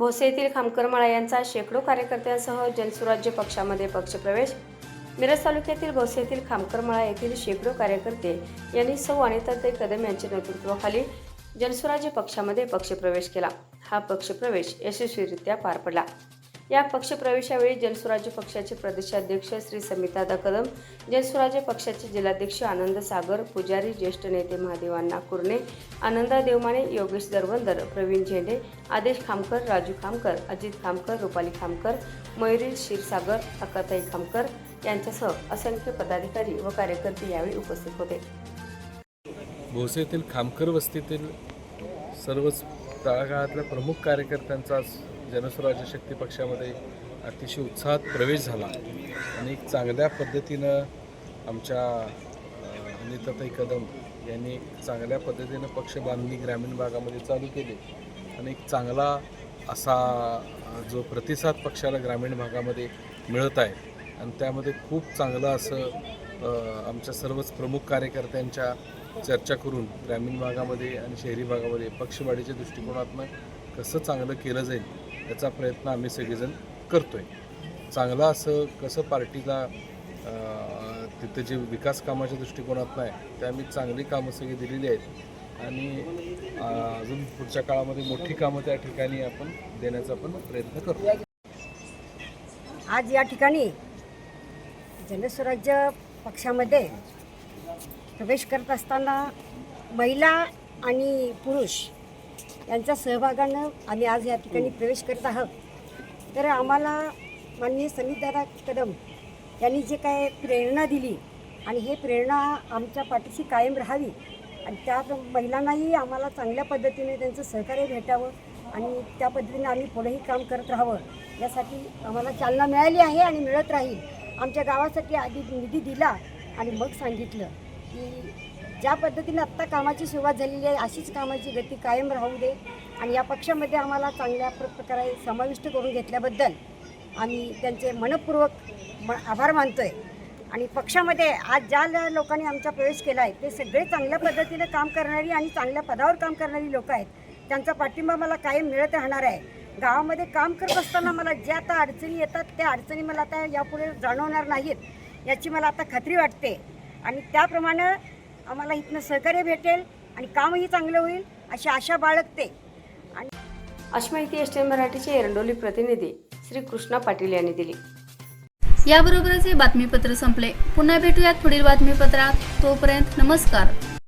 भोसे येथील खामकरमाळा यांचा शेकडो कार्यकर्त्यांसह जनसुराज्य पक्षामध्ये पक्षप्रवेश. मिरज तालुक्यातील भोसे येथील खामकरमाळा येथील शेकडो कार्यकर्ते यांनी सौ अनिताताई कदम यांच्या नेतृत्वाखाली जनसुराज्य पक्षामध्ये पक्षप्रवेश केला. हा पक्षप्रवेश यशस्वीरित्या पार पडला. या पक्षप्रवेशावेळी जनस्वराज्य पक्षाचे प्रदेशाध्यक्ष श्री समितादा कदम जनस्वराज्य पक्षाचे जिल्हाध्यक्ष आनंद सागर पुजारी ज्येष्ठ नेते महादेवांना कुर्णे आनंदा देवमाने योगेश दरवंदर प्रवीण झेंडे आदेश खामकर राजू खामकर अजित खामकर रुपाली खामकर मयुरी क्षीरसागर अक्काताई खामकर यांच्यासह असंख्य पदाधिकारी व कार्यकर्ते यावेळी उपस्थित होते. भोसेतील खामकर वस्तीतील सर्वच तळागाळातल्या प्रमुख कार्यकर्त्यांचा जनस्वराज्य शक्ती पक्षामध्ये अतिशय उत्साहात प्रवेश झाला. आणि एक चांगल्या पद्धतीनं आमच्या अ, अनिताताई कदम यांनी चांगल्या पद्धतीनं पक्ष बांधणी ग्रामीण भागामध्ये चालू केली. आणि एक चांगला असा जो प्रतिसाद पक्षाला ग्रामीण भागामध्ये मिळत आहे. आणि त्यामध्ये खूप चांगलं असं आमच्या सर्वच प्रमुख कार्यकर्त्यांच्या चर्चा करून ग्रामीण भागामध्ये आणि शहरी भागामध्ये पक्षवाढीच्या दृष्टिकोनातनं कसं चांगलं केलं जाईल याचा प्रयत्न आम्ही सगळेजण करतो आहे चांगला असं कसं पार्टीला तिथं जे विकास कामाच्या दृष्टिकोनातून आहे ते आम्ही चांगली कामं सगळी दिलेली आहेत. आणि अजून पुढच्या काळामध्ये मोठी कामं त्या ठिकाणी आपण देण्याचा पण प्रयत्न करतो आज या ठिकाणी जनस्वराज्य पक्षामध्ये प्रवेश करत असताना महिला आणि पुरुष यांच्या सहभागानं आम्ही आज या ठिकाणी प्रवेश करत आहोत. तर आम्हाला माननीय समितदादा कदम यांनी जे काय प्रेरणा दिली आणि हे प्रेरणा आमच्या पाठीशी कायम राहावी आणि त्या महिलांनाही आम्हाला चांगल्या पद्धतीने त्यांचं सहकार्य भेटावं आणि त्या पद्धतीने आम्ही पुढेही काम करत राहावं यासाठी आम्हाला चालना मिळाली आहे आणि मिळत राहील. आमच्या गावासाठी आधी निधी दिला आणि मग सांगितलं. की ज्या पद्धतीने आत्ता कामाची सुरुवात झालेली आहे अशीच कामाची गती कायम राहू दे. आणि या पक्षामध्ये आम्हाला चांगल्या प्रकारे समाविष्ट करून घेतल्याबद्दल आम्ही त्यांचे मनपूर्वक म आभार मानतो आहे आणि पक्षामध्ये आज ज्या लोकांनी आमचा प्रवेश केला आहे ते सगळे चांगल्या पद्धतीने काम करणारी आणि चांगल्या पदावर काम करणारी लोक आहेत. त्यांचा पाठिंबा मला कायम मिळत राहणार आहे. गावामध्ये काम करत असताना मला ज्या आता अडचणी येतात त्या अडचणी मला आता यापुढे जाणवणार नाहीत याची मला आता खात्री वाटते. आणि त्याप्रमाणे आम्हाला इथनं सहकार्य भेटेल आणि कामही चांगलं होईल अशी आशा बाळगते. अशी माहिती एस टी मराठीचे एरंडोली प्रतिनिधी श्री कृष्णा पाटील यांनी दिली. याबरोबरच हे बातमीपत्र संपले. पुन्हा भेटूयात पुढील बातमीपत्रात. तोपर्यंत नमस्कार.